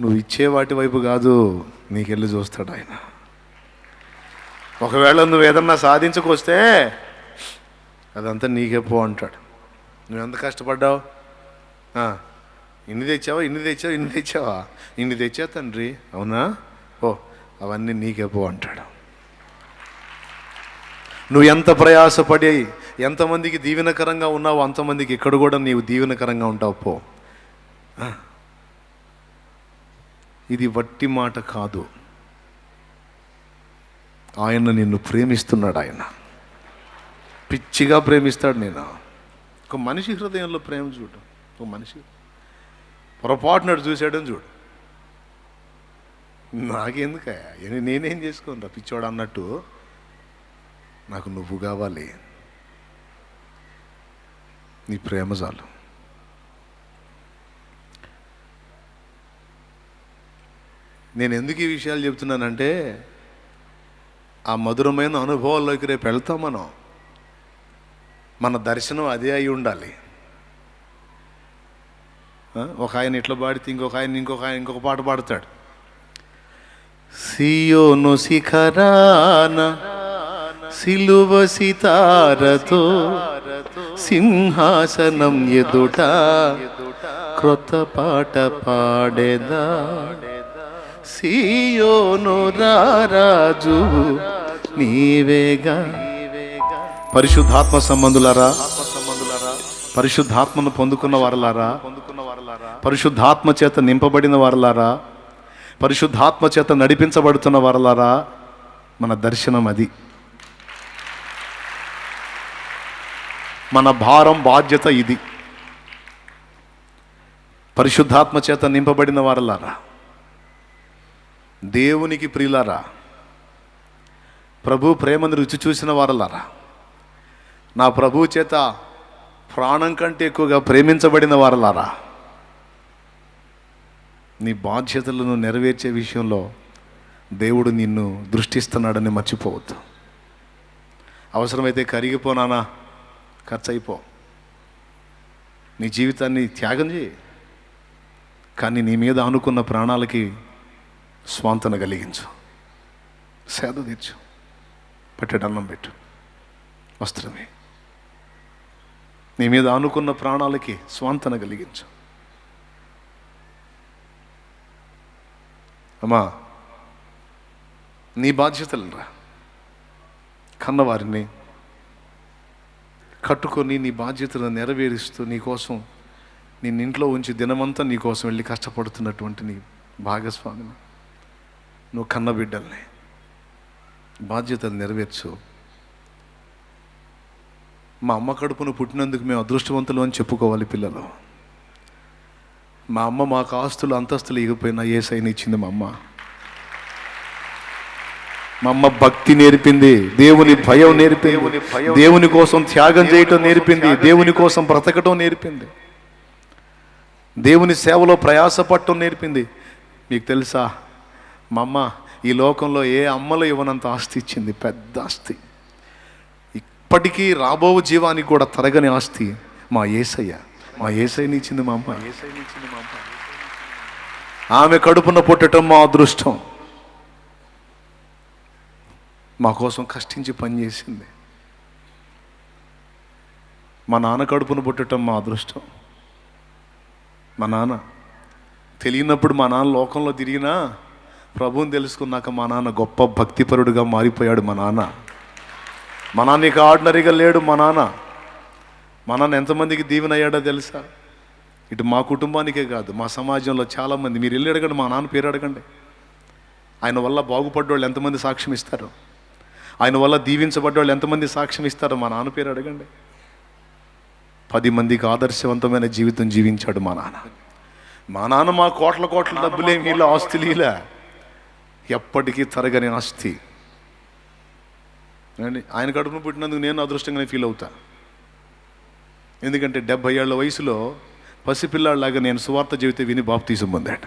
నువ్వు ఇచ్చే వాటి వైపు కాదు నీకెళ్ళి చూస్తాడు ఆయన. ఒకవేళ నువ్వు ఏదన్నా సాధించుకొస్తే అదంతా నీకే పో అంటాడు. నువ్వు ఎంత కష్టపడ్డావు? ఇన్ని తెచ్చావా? ఇన్ని తెచ్చావా? ఇన్ని తెచ్చావా? ఇన్ని తెచ్చా తండ్రి? అవునా? ఓ అవన్నీ నీకే పో అంటాడు. నువ్వు ఎంత ప్రయాసపడి ఎంతమందికి దీవెనకరంగా ఉన్నావో అంతమందికి ఇక్కడ కూడా నీవు దీవెనకరంగా ఉంటావు పో. ఇది వట్టి మాట కాదు. ఆయన నిన్ను ప్రేమిస్తున్నాడు ఆయన. పిచ్చిగా ప్రేమిస్తాడు నేను ఒక మనిషి హృదయంలో ప్రేమ చూడు. ఒక మనిషి పొరపాటునడు చూశాడని చూడు. నాకెందుకయ్యా? నేనేం చేసుకోను పిచ్చోడు అన్నట్టు నాకు నువ్వు కావాలి. నీ ప్రేమ చాలు. నేను ఎందుకు ఈ విషయాలు చెప్తున్నానంటే ఆ మధురమైన అనుభవాల్లోకి రేపు వెళ్తాం మనం. మన దర్శనం అదే అయి ఉండాలి. ఒక ఆయన ఇట్లా పాడితే ఇంకొక ఆయన ఇంకొక ఆయన ఇంకొక పాట పాడతాడు. సియోను శిఖరాన సిలువ సితారతో సింహాసనం ఎదుట క్రొత్త పాట పాడేదా? సియోను రారాజు నీవేగా. పరిశుద్ధాత్మ సంబంధులారా పరిశుద్ధాత్మను పొందుకున్న వారలారా పరిశుద్ధాత్మ చేత నింపబడిన వారలారా పరిశుద్ధాత్మ చేత నడిపించబడుతున్న వారలారా మన దర్శనం అది. మన భారం బాధ్యత ఇది. పరిశుద్ధాత్మ చేత నింపబడిన వారలారా. దేవునికి ప్రియులారా ప్రభు ప్రేమను రుచి చూసిన వారలారా నా ప్రభు చేత ప్రాణం కంటే ఎక్కువగా ప్రేమించబడిన వారలారా నీ బాధ్యతలను నెరవేర్చే విషయంలో దేవుడు నిన్ను దృష్టిస్తున్నాడని మర్చిపోవద్దు. అవసరమైతే కరిగిపోనానా ఖర్చు అయిపో నీ జీవితాన్ని త్యాగం చేయి. కానీ నీ మీద అనుకున్న ప్రాణాలకి స్వాంతన కలిగించు. సేద తీర్చు. పట్టెడు అన్నం పెట్టు. వస్త్రమే. నీ మీద ఆనుకున్న ప్రాణాలకి స్వాంతన కలిగించు. అమ్మా నీ బాధ్యతలరా కన్నవారిని కట్టుకొని నీ బాధ్యతలను నెరవేరుస్తూ నీ కోసం ఇంట్లో ఉంచి దినమంతా నీ కోసం వెళ్ళి కష్టపడుతున్నటువంటి నీ భాగస్వామిని నువ్వు కన్న బిడ్డల్ని బాధ్యతలు నెరవేర్చు. మా అమ్మ కడుపును పుట్టినందుకు మేము అదృష్టవంతులు అని చెప్పుకోవాలి పిల్లలు. మా అమ్మ మాకు ఆస్తులు అంతస్తులు ఇగిపోయినా ఏ సైన్ ఇచ్చింది మా అమ్మ? మా అమ్మ భక్తి నేర్పింది దేవుని భయం నేర్పింది దేవుని కోసం త్యాగం చేయటం నేర్పింది దేవుని కోసం బ్రతకటం నేర్పింది. దేవుని సేవలో ప్రయాసపడటం నేర్పింది. మీకు తెలుసా? మా అమ్మ ఈ లోకంలో ఏ అమ్మలో ఇవ్వనంత ఆస్తి ఇచ్చింది? పెద్ద ఆస్తి. ఇప్పటికీ రాబో జీవానికి కూడా తరగని ఆస్తి మా ఏసయ్య. మా ఏసైని ఇచ్చింది మా అమ్మ. ఆమె కడుపున పుట్టడం మా అదృష్టం. మా కోసం కష్టించి పనిచేసింది మా నాన్న కడుపున పుట్టడం మా అదృష్టం. మా నాన్న తెలియనప్పుడు మా నాన్న లోకంలో తిరిగినా ప్రభువుని తెలుసుకున్నాక మా నాన్న గొప్ప భక్తిపరుడుగా మారిపోయాడు మా నాన్న. మా నాన్న ఇక ఆర్డినరీగా లేడు మా నాన్న. మా నాన్న ఎంతమందికి దీవెన అయ్యాడో తెలుసా? ఇటు మా కుటుంబానికే కాదు మా సమాజంలో చాలామంది. మీరు వెళ్ళి అడగండి మా నాన్న పేరు అడగండి. ఆయన వల్ల బాగుపడ్డోళ్ళు ఎంతమంది సాక్ష్యం ఇస్తారు? ఆయన వల్ల దీవించబడ్డోళ్ళు ఎంతమంది సాక్ష్యం ఇస్తారో? మా నాన్న పేరు అడగండి. పది మందికి ఆదర్శవంతమైన జీవితం జీవించాడు మా నాన్న. మా నాన్న మా కోట్ల కోట్ల డబ్బులేమి ఇలా ఆస్తులు ఇలా? ఎప్పటికీ తరగని ఆస్తి. ఆయన కడుపును పుట్టినందుకు నేను అదృష్టంగానే ఫీల్ అవుతా. ఎందుకంటే డెబ్బై ఏళ్ళ వయసులో పసిపిల్లాడిలాగా నేను సువార్త చెబితే విని బాప్తీసం పొందాడు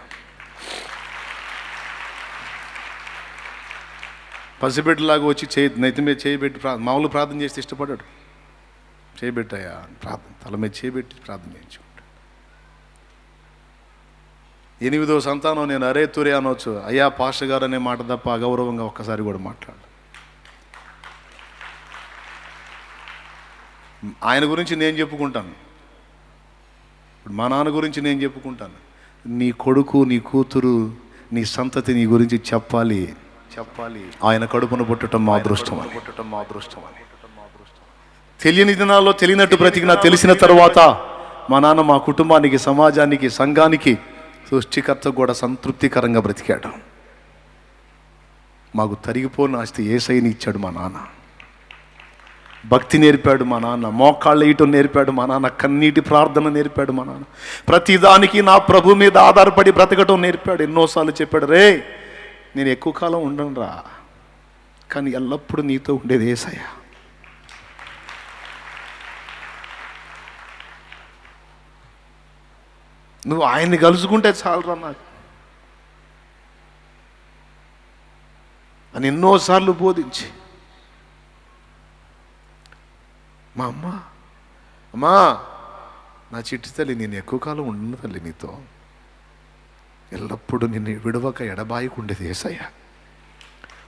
పసిబిడ్డలాగా వచ్చి చేయి నైతి మీద చేయబెట్టి ప్రా మామూలు ప్రార్థన చేస్తే ఇష్టపడ్డాడు చేయబెట్టాయా ప్రార్థన. తల మీద చేయబెట్టి ప్రార్థన చేయించు ఎనిమిదో సంతానం నేను అరే తురే అనొచ్చు. అయ్యా పాస్టర్ గారు అనే మాట తప్ప అగౌరవంగా ఒక్కసారి కూడా మాట్లాడు. ఆయన గురించి నేను చెప్పుకుంటాను. ఇప్పుడు మా నాన్న గురించి నేను చెప్పుకుంటాను. నీ కొడుకు నీ కూతురు నీ సంతతి నీ గురించి చెప్పాలి. చెప్పాలి. ఆయన కడుపును పుట్టడం మా అదృష్టం అని. పుట్టడం మా అదృష్టం అని. తెలియని దినాల్లో తెలియనట్టు బ్రతికినా తెలిసిన తర్వాత మా నాన్న మా కుటుంబానికి సమాజానికి సంఘానికి సృష్టికర్త కూడా సంతృప్తికరంగా బ్రతికాడు. మాకు తరిగిపోని ఆస్తి ఏసైని ఇచ్చాడు మా నాన్న. భక్తి నేర్పాడు మా నాన్న మోకాళ్ళ వేయటం నేర్పాడు మా నాన్న కన్నీటి ప్రార్థన నేర్పాడు మా నాన్న. ప్రతిదానికి నా ప్రభు మీద ఆధారపడి బ్రతకటం నేర్పాడు. ఎన్నోసార్లు చెప్పాడు రే నేను ఎక్కువ కాలం ఉండను రా కానీ ఎల్లప్పుడూ నీతో ఉండేది ఏసయ్యా. నువ్వు ఆయన్ని కలుసుకుంటే చాలరా నాకు. అని ఎన్నోసార్లు బోధించి. మా అమ్మ అమ్మా నా చిట్టి తల్లి నేను ఎక్కువ కాలం ఉండను తల్లి నీతో. ఎల్లప్పుడూ నిన్ను విడవక ఎడబాయికుండేది ఏసయ్య.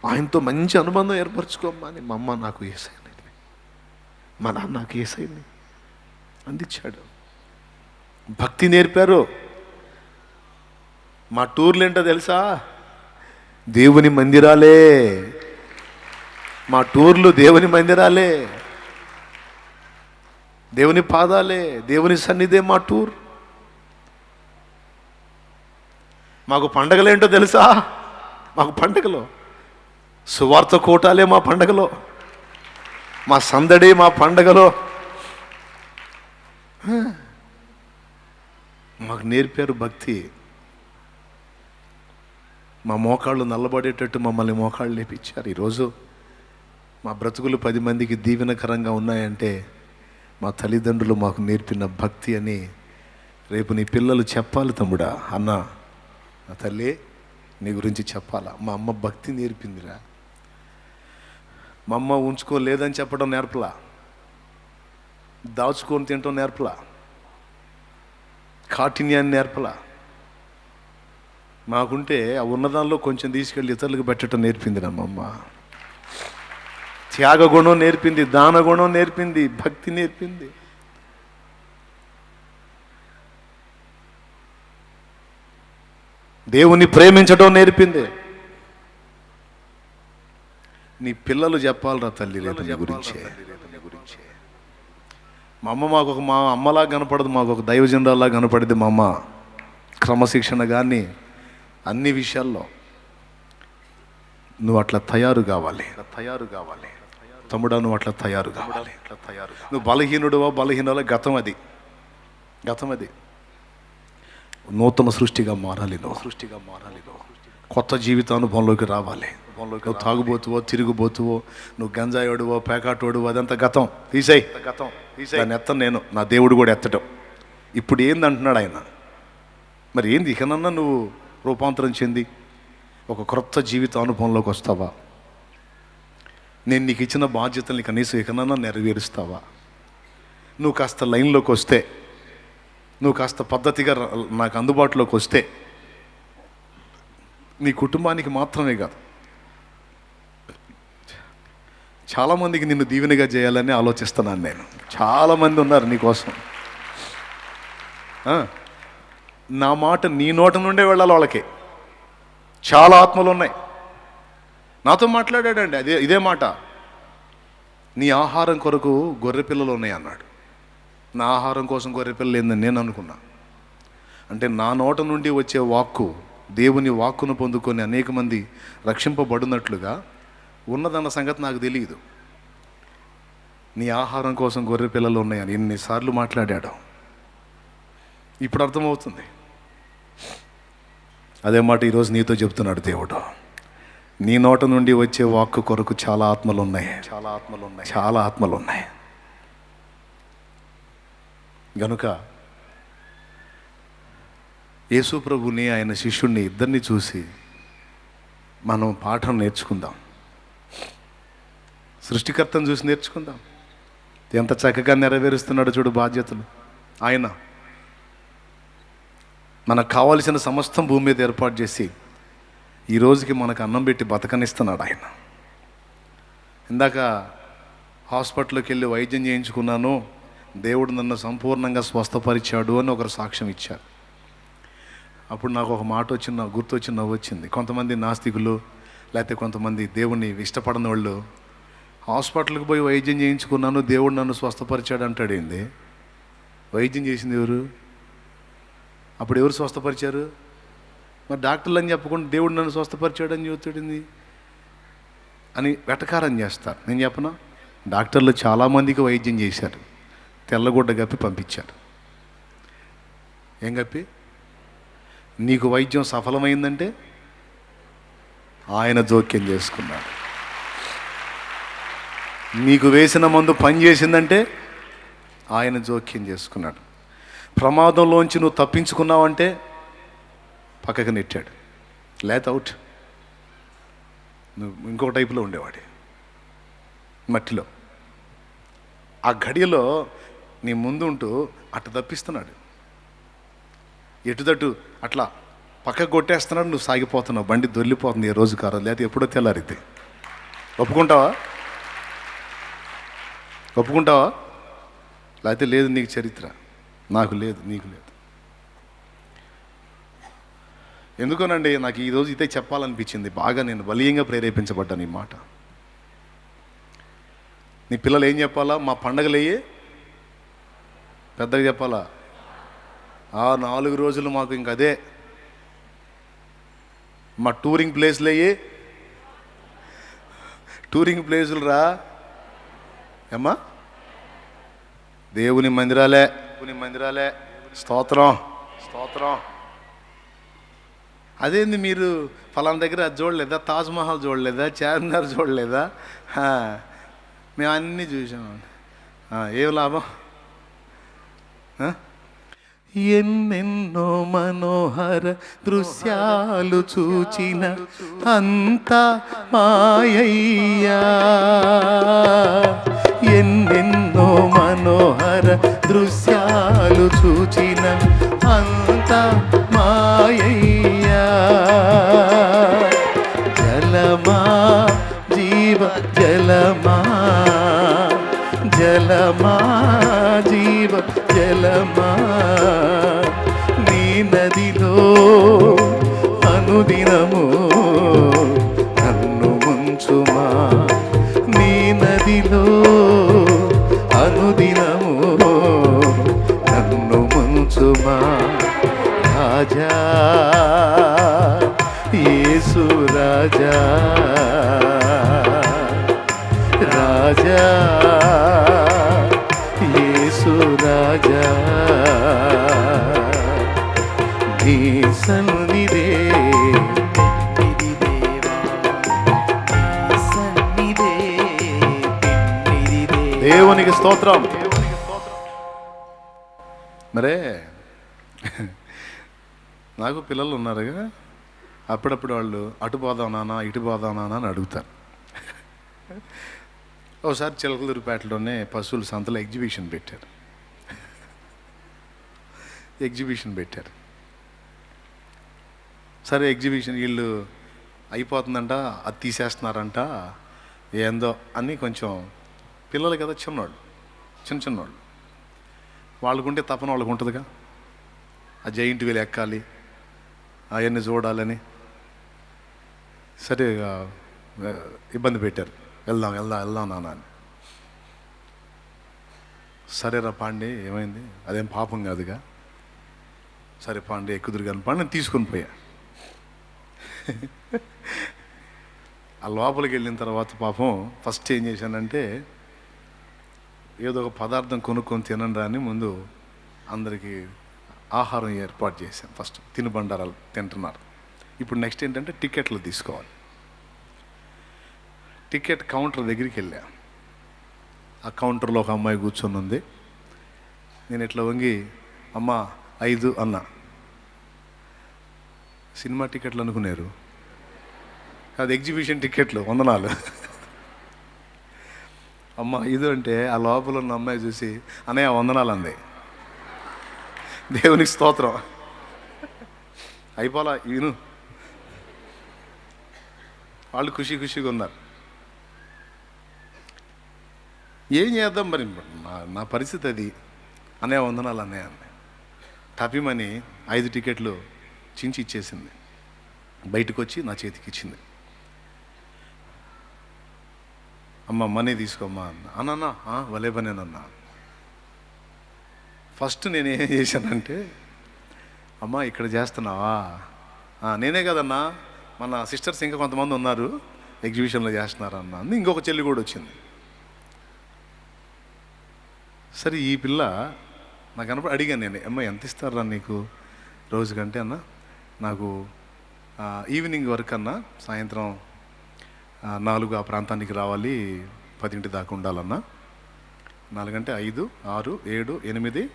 ఆయనతో మంచి అనుబంధం ఏర్పరచుకోమ్మా అని మా అమ్మ నాకు ఏసైంది మా నాన్న నాకు ఏసైంది అందించాడు. భక్తి నేర్పారు. మా టూర్లు ఏంటో తెలుసా? దేవుని మందిరాలే. మా టూర్లు దేవుని మందిరాలే. దేవుని పాదాలే. దేవుని సన్నిధే మా టూర్. మాకు పండగలేంటో తెలుసా? మాకు పండగలో. సువార్త కోటాలే మా పండగలో. మా సందడి మా పండగలో. మాకు నేర్పారు భక్తి. మా మోకాళ్ళు నల్లబడేటట్టు మమ్మల్ని మోకాళ్ళు లేపించారు. ఈరోజు మా బ్రతుకులు పది మందికి దీవెనకరంగా ఉన్నాయంటే మా తల్లిదండ్రులు మాకు నేర్పిన భక్తి అని రేపు నీ పిల్లలు చెప్పాలి తమ్ముడా. అన్న నా తల్లి నీ గురించి చెప్పాలా? మా అమ్మ భక్తి నేర్పిందిరా. మా అమ్మ ఉంచుకోలేదని చెప్పడం నేర్పలా? దాచుకొని తినటం నేర్పలా? కాఠిన్యాన్ని నేర్పలా. మాకుంటే ఆ ఉన్నదానిలో కొంచెం తీసుకెళ్ళి ఇతరులకు పెట్టడం నేర్పింది నా మా అమ్మ. త్యాగ గుణం నేర్పింది దాన గుణం నేర్పింది భక్తి నేర్పింది. దేవుని ప్రేమించడం నేర్పింది. నీ పిల్లలు చెప్పాలరా తల్లి నీ గురించే. మా అమ్మ మాకు ఒక మా అమ్మలా కనపడదు మాకు ఒక దైవజనురాలా కనపడింది మా అమ్మ. క్రమశిక్షణ కానీ అన్ని విషయాల్లో. నువ్వు అట్లా తయారు కావాలి. తయారు కావాలి. తమ్ముడా నువ్వు అట్లా తయారు కావాలి. అట్లా తయారు నువ్వు బలహీనుడువా బలహీనుల గతం అది. గతం అది. నూతన సృష్టిగా మారాలి నువ్వు. సృష్టిగా మారాలి నువ్వు. కొత్త జీవితానుభవంలోకి రావాలి. నువ్వు తాగుబోతువో తిరుగుబోతువో నువ్వు గంజాయోడువో పేకాటోడువో అదంతా గతం. తీసేయ్. గతం. దాన్ని ఎత్తను నేను. నా దేవుడు కూడా ఎత్తటం. ఇప్పుడు ఏంది అంటున్నాడు ఆయన? మరి ఏంది? ఇకనన్నా నువ్వు రూపాంతరం చెంది ఒక క్రొత్త జీవిత అనుభవంలోకి వస్తావా? నేను నీకు ఇచ్చిన బాధ్యతల్ని కనీసం ఇకనన్నా నెరవేరుస్తావా? నువ్వు కాస్త లైన్లోకి వస్తే నువ్వు కాస్త పద్ధతిగా నాకు అందుబాటులోకి వస్తే నీ కుటుంబానికి మాత్రమే కాదు చాలామందికి నిన్ను దీవెనగా చేయాలని ఆలోచిస్తున్నాను నేను. చాలామంది ఉన్నారు నీకోసం నా మాట నీ నోట నుండే వెళ్ళాలి వాళ్ళకి. చాలా ఆత్మలు ఉన్నాయి. నాతో మాట్లాడాడండి అదే ఇదే మాట. నీ ఆహారం కొరకు గొర్రె పిల్లలు ఉన్నాయి అన్నాడు. నా ఆహారం కోసం గొర్రె పిల్లలు ఏందని నేను అనుకున్నా. అంటే నా నోట నుండి వచ్చే వాక్కు దేవుని వాక్కును పొందుకొని అనేక మంది రక్షింపబడినట్లుగా ఉన్నదన్న సంగతి నాకు తెలియదు నీ ఆహారం కోసం గొర్రె పిల్లలు ఉన్నాయని ఎన్నిసార్లు మాట్లాడాడు. ఇప్పుడు అర్థమవుతుంది. అదే మాట ఈరోజు నీతో చెప్తున్నాడు దేవుడు. నీ నోట నుండి వచ్చే వాక్కు కొరకు చాలా ఆత్మలు ఉన్నాయి చాలా ఆత్మలు ఉన్నాయి చాలా ఆత్మలు ఉన్నాయి గనుక యేసు ప్రభుని ఆయన శిష్యుణ్ణి ఇద్దరిని చూసి మనం పాఠం నేర్చుకుందాం. సృష్టికర్తను చూసి నేర్చుకుందాం. ఎంత చక్కగా నెరవేరుస్తున్నాడో చూడు బాధ్యతలు. ఆయన మనకు కావాల్సిన సమస్తం భూమి మీద ఏర్పాటు చేసి ఈ రోజుకి మనకు అన్నం పెట్టి బతకనిస్తున్నాడు ఆయన. ఇందాక హాస్పిటల్కి వెళ్ళి వైద్యం చేయించుకున్నాను దేవుడు నన్ను సంపూర్ణంగా స్వస్థపరిచాడు అని ఒకరు సాక్ష్యం ఇచ్చారు. అప్పుడు నాకు ఒక మాట వచ్చిన గుర్తొచ్చి నవ్వు వచ్చింది కొంతమంది నాస్తికులు లేకపోతే కొంతమంది దేవుణ్ణి ఇష్టపడని వాళ్ళు హాస్పిటల్కి పోయి వైద్యం చేయించుకున్నాను దేవుడు నన్ను స్వస్థపరిచాడు అంటాడేంది వైద్యం చేసింది ఎవరు? అప్పుడు ఎవరు స్వస్థపరిచారు? మరి డాక్టర్లు అని చెప్పకుండా దేవుడు నన్ను స్వస్థపరిచాడు అని చెబుతాడింది అని వెటకారం చేస్తారు. నేను చెప్పనా? డాక్టర్లు చాలామందికి వైద్యం చేశారు. తెల్లగుడ్డ కప్పి పంపించారు. ఏం కప్పి నీకు వైద్యం సఫలమైందంటే ఆయన జోక్యం చేసుకున్నాడు. నీకు వేసిన మందు పని చేసిందంటే ఆయన జోక్యం చేసుకున్నాడు. ప్రమాదంలోంచి నువ్వు తప్పించుకున్నావంటే పక్కకు నెట్టాడు. లేత అవుట్ నువ్వు ఇంకో టైపులో ఉండేవాడి. మట్టిలో. ఆ ఘడియలో నీ ముందు ఉంటూ అట్ట తప్పిస్తున్నాడు. ఎటుదటు అట్లా పక్కకు కొట్టేస్తున్నాడు నువ్వు సాగిపోతున్నావు బండి దొల్లిపోతుంది ఏ రోజు కారో లేకపోతే ఎప్పుడో తెల్లారిద్ది. ఒప్పుకుంటావా? ఒప్పుకుంటావా? లేకపోతే లేదు నీకు చరిత్ర. నాకు లేదు నీకు లేదు. ఎందుకోనండి నాకు ఈరోజు ఇదే చెప్పాలనిపించింది. బాగా నేను బలీయంగా ప్రేరేపించబడ్డాను ఈ మాట. నీ పిల్లలు ఏం చెప్పాలా? మా పండగలు పెద్దగా చెప్పాలా? ఆ నాలుగు రోజులు మాకు ఇంక అదే. మా టూరింగ్ ప్లేస్లు టూరింగ్ ప్లేసులు రా. ఏమ్మా? దేవుని మందిరాలే దేవుని మందిరాలే. స్తోత్రం స్తోత్రం. అదేంది మీరు ఫలానా దగ్గర అది చూడలేదా? తాజ్మహల్ చూడలేదా? చార్మినార్ చూడలేదా? మేము అన్నీ చూసాము ఏం లాభం? ఎన్నెన్నో మనోహర దృశ్యాలు చూచిన అంత మాయయ్యా. ఎన్నెన్నో మనోహర దృశ్యాలు రాజా యేసు రాజా. నీ సన్నిధే దేవునికి స్తోత్రం. మరే నాకు పిల్లలు ఉన్నారుగా. అప్పుడప్పుడు వాళ్ళు అటు పోదాం నానా ఇటు పోదాం నానా అని అడుగుతారు. ఒకసారి చిలకలూరుపేటలోనే పశువుల సంతలో ఎగ్జిబిషన్ పెట్టారు. ఎగ్జిబిషన్ పెట్టారు. సరే ఎగ్జిబిషన్ వీళ్ళు అయిపోతుందంట అది తీసేస్తున్నారంట ఏందో అని కొంచెం పిల్లలు కదా చిన్నవాళ్ళు చిన్న చిన్నవాళ్ళు వాళ్ళకుంటే తపన వాళ్ళకు ఉంటుందిగా ఆ జైంట్ వీలు ఎక్కాలి అవన్నీ చూడాలని. సరే ఇబ్బంది పెట్టారు. వెళ్దాం వెళ్దాం వెళ్దాం నాన్న అని. సరేరా పాండి ఏమైంది? అదేం పాపం కాదుగా. సరే పాండి ఎక్కుదురు కానీ పాండి నేను తీసుకొని పోయా. ఆ లోపలికి వెళ్ళిన తర్వాత పాపం ఫస్ట్ ఏం చేశానంటే ఏదో ఒక పదార్థం కొనుక్కొని తినండి అని ముందు అందరికీ ఆహారం ఏర్పాటు చేశాను ఫస్ట్. తినుబండారాలు తింటున్నారు. ఇప్పుడు నెక్స్ట్ ఏంటంటే టికెట్లు తీసుకోవాలి. టికెట్ కౌంటర్ దగ్గరికి వెళ్ళా. ఆ కౌంటర్లో ఒక అమ్మాయి కూర్చొని ఉంది. నేను ఇట్లా వంగి అమ్మ ఐదు అన్నా. సినిమా టికెట్లు అనుకున్నారు అది ఎగ్జిబిషన్ టికెట్లు వందనాలు. అమ్మ ఇది అంటే ఆ లోపల ఉన్న అమ్మాయి చూసి అనే వందనాలు అంది. దేవునికి స్తోత్రం. అయిపోలా ఈను. వాళ్ళు ఖుషి ఖుషిగా ఉన్నారు. ఏం చేద్దాం మరి? నా నా పరిస్థితి అది. అనే వందనాలు అన్నయ్య అన్నయ్య. టపిమని ఐదు టికెట్లు చించి ఇచ్చేసింది. బయటకు వచ్చి నా చేతికి ఇచ్చింది. అమ్మ మనీ తీసుకోమ్మా అన్న. అన్నన్నా వలే పనేనన్నా ఫస్ట్ నేను ఏం చేశానంటే అమ్మా ఇక్కడ చేస్తున్నావా? నేనే కదన్నా. మన సిస్టర్స్ ఇంకా కొంతమంది ఉన్నారు. ఎగ్జిబిషన్లో చేస్తున్నారు అన్న ఇంకొక చెల్లి కూడా వచ్చింది. సరే ఈ పిల్ల నాకు కనపడి అడిగాను నేను అమ్మ ఎంత ఇస్తారా నీకు రోజుకంటే అన్న నాకు ఈవినింగ్ వరకు అన్న సాయంత్రం నాలుగు ఆ ప్రాంతానికి రావాలి పదింటి దాకా ఉండాలన్నా. నాలుగంటే ఐదు ఆరు ఏడు ఎనిమిది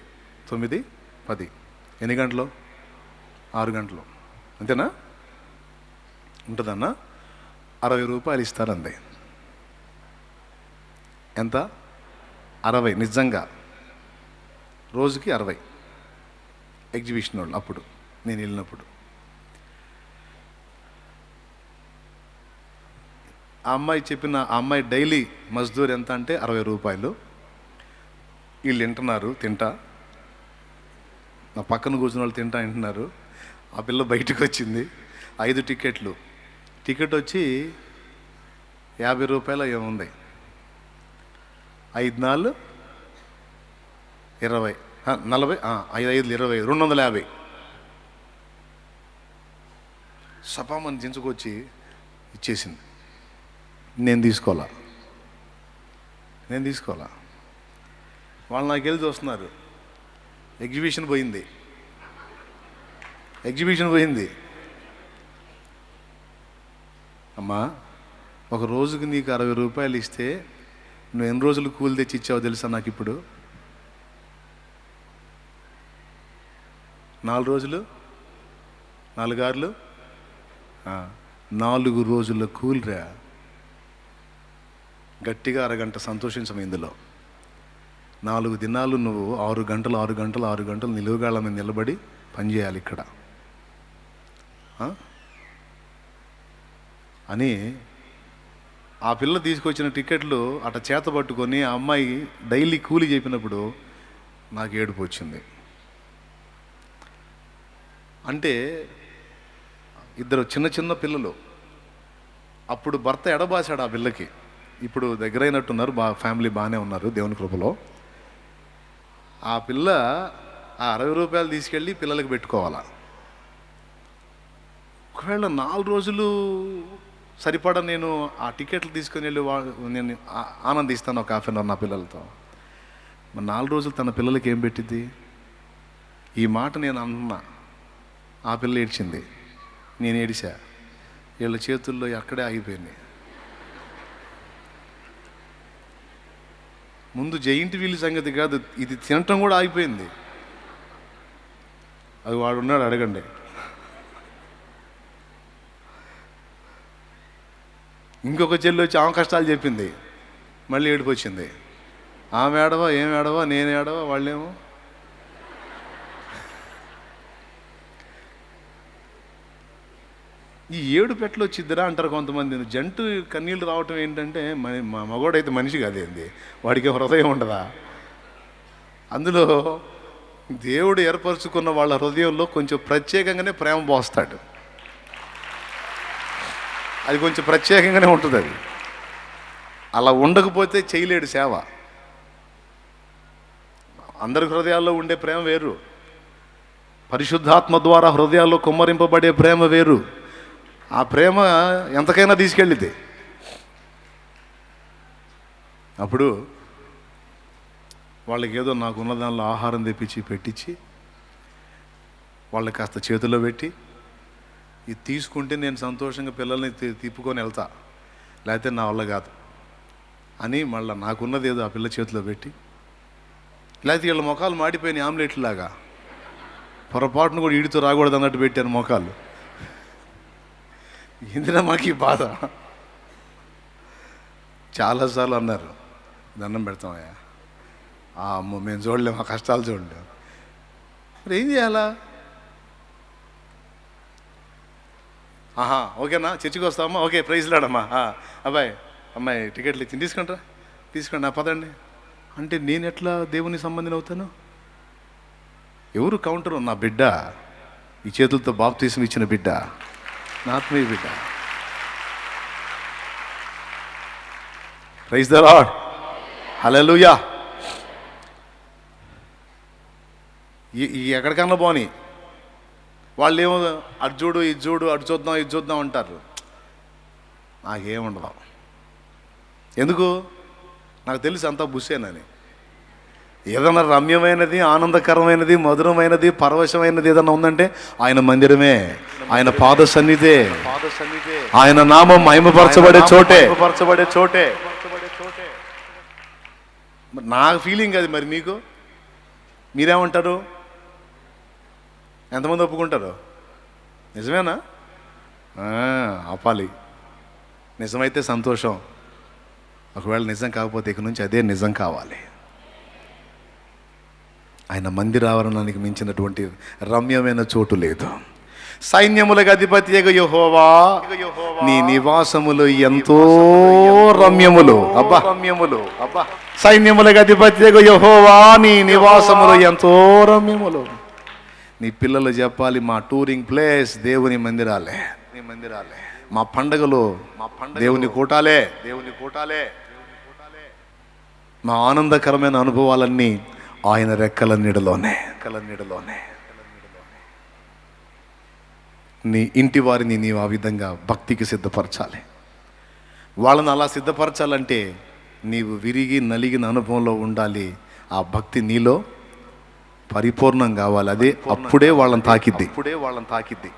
తొమ్మిది పది. ఎన్ని గంటలు? ఆరు గంటలు. అంతేనా? ఉంటుందన్నా. అరవై రూపాయలు ఇస్తారంది. ఎంత? అరవై నిజంగా. రోజుకి అరవై. ఎగ్జిబిషన్ వాళ్ళు అప్పుడు నేను వెళ్ళినప్పుడు. ఆ అమ్మాయి చెప్పిన ఆ అమ్మాయి డైలీ మజ్దూర్ ఎంత అంటే అరవై రూపాయలు. వీళ్ళు వింటున్నారు తింటా. నా పక్కన కూర్చున్న వాళ్ళు తింటా వింటున్నారు ఆ పిల్ల బయటకు వచ్చింది. ఐదు టికెట్లు. టికెట్ వచ్చి యాభై రూపాయలు ఏముంది ఐదు నాలుగు ఇరవై. నలభై ఐదు ఐదు ఇరవై రెండు వందల యాభై. సపామని దించుకొచ్చి ఇచ్చేసింది. నేను తీసుకోవాలా? నేను తీసుకోవాలా? వాళ్ళు నాకు వెళ్ళి చూస్తున్నారు. ఎగ్జిబిషన్ పోయింది. ఎగ్జిబిషన్ పోయింది. అమ్మా ఒక రోజుకి నీకు అరవై రూపాయలు ఇస్తే నువ్వు ఎన్ని రోజులు కూలి తెచ్చి ఇచ్చావో తెలుసా నాకు ఇప్పుడు? నాలుగు రోజులు? నాలుగారులు? నాలుగు రోజుల కూలిరా గట్టిగా అరగంట సంతోషించము ఇందులో? నాలుగు దినాలు నువ్వు ఆరు గంటలు ఆరు గంటలు ఆరు గంటలు నిలువుగాళ్ళ మీద నిలబడి పనిచేయాలి ఇక్కడ. అని ఆ పిల్ల తీసుకొచ్చిన టికెట్లు అట చేత పట్టుకొని ఆ అమ్మాయి డైలీ కూలి చెప్పినప్పుడు నాకు ఏడుపు వచ్చింది. అంటే ఇద్దరు చిన్న చిన్న పిల్లలు. అప్పుడు భర్త ఎడబాసాడు ఆ పిల్లకి. ఇప్పుడు దగ్గరైనట్టున్నారు బా ఫ్యామిలీ బాగానే ఉన్నారు దేవుని కృపలో. ఆ పిల్ల ఆ అరవై రూపాయలు తీసుకెళ్ళి పిల్లలకి పెట్టుకోవాలా. ఒకవేళ నాలుగు రోజులు సరిపడా నేను ఆ టికెట్లు తీసుకొని వెళ్ళి వా నేను ఆనందిస్తాను ఒక హాఫ్ అన్ అవర్ నా పిల్లలతో. మరి నాలుగు రోజులు తన పిల్లలకి ఏం పెట్టింది ఈ మాట నేను అన్నా ఆ పిల్ల ఏడ్చింది. నేను ఏడిచా వీళ్ళ చేతుల్లో అక్కడే ఆగిపోయింది. ముందు జయింట్ వీల్ సంగతి కాదు ఇది తినటం కూడా ఆగిపోయింది. అది వాడున్నాడు అడగండి. ఇంకొక చెల్లి వచ్చి ఆమె కష్టాలు చెప్పింది. మళ్ళీ ఏడుపు వచ్చింది ఆమె ఏడవా ఏం ఏడవా నేను ఏడవా వాళ్ళేమో? ఈ ఏడు పెట్లు వచ్చిద్దిరా అంటారు కొంతమంది. జంటు కన్నీళ్ళు రావటం ఏంటంటే మన మా మగోడైతే మనిషి కాదేంది. వాడికి హృదయం ఉండదా? అందులో దేవుడు ఏర్పరచుకున్న వాళ్ళ హృదయంలో కొంచెం ప్రత్యేకంగానే ప్రేమ పోస్తాడు. అది కొంచెం ప్రత్యేకంగానే ఉంటుంది అది. అలా ఉండకపోతే చేయలేడు సేవ. అందరి హృదయాల్లో ఉండే ప్రేమ వేరు. పరిశుద్ధాత్మ ద్వారా హృదయాల్లో కుమ్మరింపబడే ప్రేమ వేరు. ఆ ప్రేమ ఎంతకైనా తీసుకెళ్ళింది అప్పుడు వాళ్ళకి ఏదో నాకున్న దానిలో ఆహారం తెప్పించి పెట్టించి వాళ్ళకి కాస్త చేతిలో పెట్టి ఇది తీసుకుంటే నేను సంతోషంగా పిల్లల్ని తి- తిప్పుకొని వెళ్తా. లేకపోతే నా వల్ల కాదు. అని మళ్ళీ నాకున్నది ఏదో ఆ పిల్ల చేతిలో పెట్టి లేకపోతే వీళ్ళ ముఖాలు మాడిపోయినాయి ఆమ్లెట్లాగా పొరపాటును కూడా ఈడితో రాకూడదు అన్నట్టు పెట్టాను ముఖాలు. ఇందిరా మాకు ఈ బాధ. చాలాసార్లు అన్నారు దండం పెడతామయ్యా. అమ్మ మేము చూడలేము ఆ కష్టాలు చూడలేము మరి ఏం చేయాలా? ఆహా ఓకేనా? చర్చికి వస్తామా? ఓకే ప్రైజ్ లాడమ్మా అబ్బాయి అమ్మాయి టికెట్లు ఇచ్చింది. తీసుకుంటారా? తీసుకోండి నా పదండి. అంటే నేను ఎట్లా దేవుని సంబంధిని అవుతాను? ఎవరు కౌంటర్? నా బిడ్డ. ఈ చేతులతో బాప్తీసం ఇచ్చిన బిడ్డ. నా ఆత్మీయ బిడ్డ. Praise the lord. హల్లెలూయా. ఈ- ఎక్కడికన్నా బాగున్నాయి వాళ్ళు ఏమో అటు చూడు ఇది చూడు అటు చూద్దాం ఇది చూద్దాం అంటారు. నాకేముండదు. ఎందుకు? నాకు తెలుసు అంతా బుస్సేనని ఏదైనా రమ్యమైనది ఆనందకరమైనది మధురమైనది పరవశమైనది ఏదైనా ఉందంటే ఆయన మందిరమే ఆయన పాద సన్నిధే ఆయన నామం మహిమపరచబడే చోటే. పరచబడే చోటే. మరి నా ఫీలింగ్ అది మరి మీకు? మీరేమంటారు? ఎంతమంది ఒప్పుకుంటారు? నిజమేనా? ఆపాలి. నిజమైతే సంతోషం. ఒకవేళ నిజం కాకపోతే ఇక నుంచి అదే నిజం కావాలి. ఆయన మందిరావరణానికి మించినటువంటి రమ్యమైన చోటు లేదు. సైన్యములకు అధిపతి యహోవా నీ నివాసములు ఎంతో రమ్యములు. అబ్బా! రమ్యములు. అబ్బా! సైన్యములకు అధిపతి యహోవా నీ నివాసములు ఎంతో రమ్యములు. నీ పిల్లలు చెప్పాలి మా టూరింగ్ ప్లేస్ దేవుని మందిరాలే. నీ మందిరాలే మా పండగలు మా పండగ దేవుని కూటాలే దేవుని కూటాలే. మా ఆనందకరమైన అనుభవాలన్నీ ఆయన రెక్కల నీడలోనే. రెక్కల నీడలోనే. నీ ఇంటి వారిని నీవు ఆ విధంగా భక్తికి సిద్ధపరచాలి. వాళ్ళని అలా సిద్ధపరచాలంటే నీవు విరిగి నలిగిన అనుభవంలో ఉండాలి. ఆ భక్తి నీలో పరిపూర్ణం కావాలి. అదే అప్పుడే వాళ్ళని తాకిద్ది. అప్పుడే వాళ్ళని తాకిద్ది.